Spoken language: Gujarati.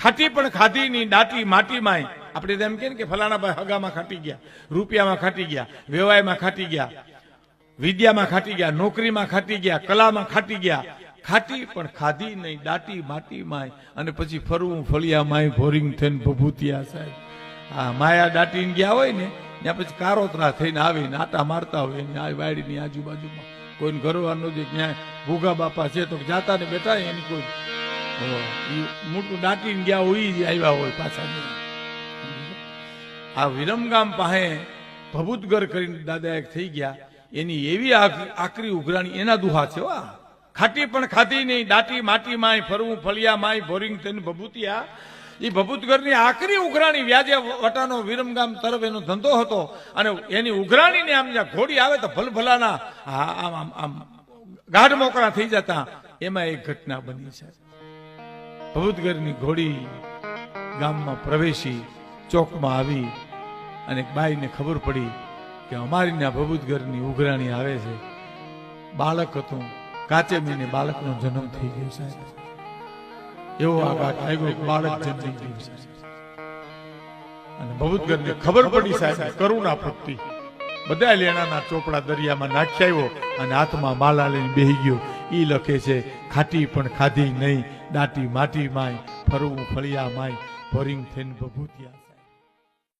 ખાટી પણ ખાધી ની દાટી માટી માય આપણે એમ કે કે ફલાણા ભાઈ હગામાં ખાટી ગયા, રૂપિયામાં ખાટી ગયા વ્યવહારમાં ખાટી ગયા, વિદ્યામાં ખાટી ગયા, નોકરીમાં ખાટી ગયા, કલામાં ખાટી ગયા. ખાટી પણ ખાધી નહીં, દાટી માટી માય અને પછી ફરવું ફળિયા માય ભોરિંગ થઈને ભભૂતિયા સાહેબ. આ માયા દાટીને ગયા હોય ને, ત્યાં પછી કારોતરા થઈને આવીને આટા મારતા હોય ને આ વાડીની આજુબાજુમાં. કોઈને ઘરવાનું જે ક્યાંય ભૂગા બાપા છે તો જાતા ને બેઠા એની કોઈ. મોટું દાટીને ગયા હોય આવ્યા હોય પાછા આ વિરમગામ પાસે ભભૂતગર કરીને દાદા એક થઈ ગયા. એની એવી આક- આકરી ઉઘરાણી, એના દુહા છે આ. ખાટી પણ ખાધી નહીં, દાટી માટી માય, ફરવું ફળિયા માય બોરિંગ થઈને ભભૂતિયા એ ભભૂતગરની આકરી ઉઘરાણી વ્યાજે વટાનો વિરમગામ તરફ એનો ધંધો હતો. અને એની ઉઘરાણીને આમ જ્યાં ઘોડી આવે તો ભલભલાના આમ આમ આમ ગાઢ મોકળા થઈ જતા. એમાં એક ઘટના બની છે. ભભૂતગરની ઘોડી ગામમાં પ્રવેશી ચોકમાં આવી અને બાઈને ખબર પડી કે અમારી ને ભભૂતગરની ઉઘરાણી આવે છે. બાળક હતું. કાચે મહિને બાળકનો જન્મ થઈ ગયો સાહેબ. એવો આઘાત આવ્યો બાળક જન્મી ગયું છે અને ભભૂતગરને ખબર પડી સાહેબ, કરુણા પ્રગટી બધા લેણાના ચોપડા દરિયામાં નાખી આવ્યો અને હાથમાં માલા લઈને બેહી ગયો. ઈ લખે છે, ખાટી પણ ખાધી નહીં, દાટી માટી માય, ફરવું ફળિયા માય, ભરિંગ થઈને ભભૂતિ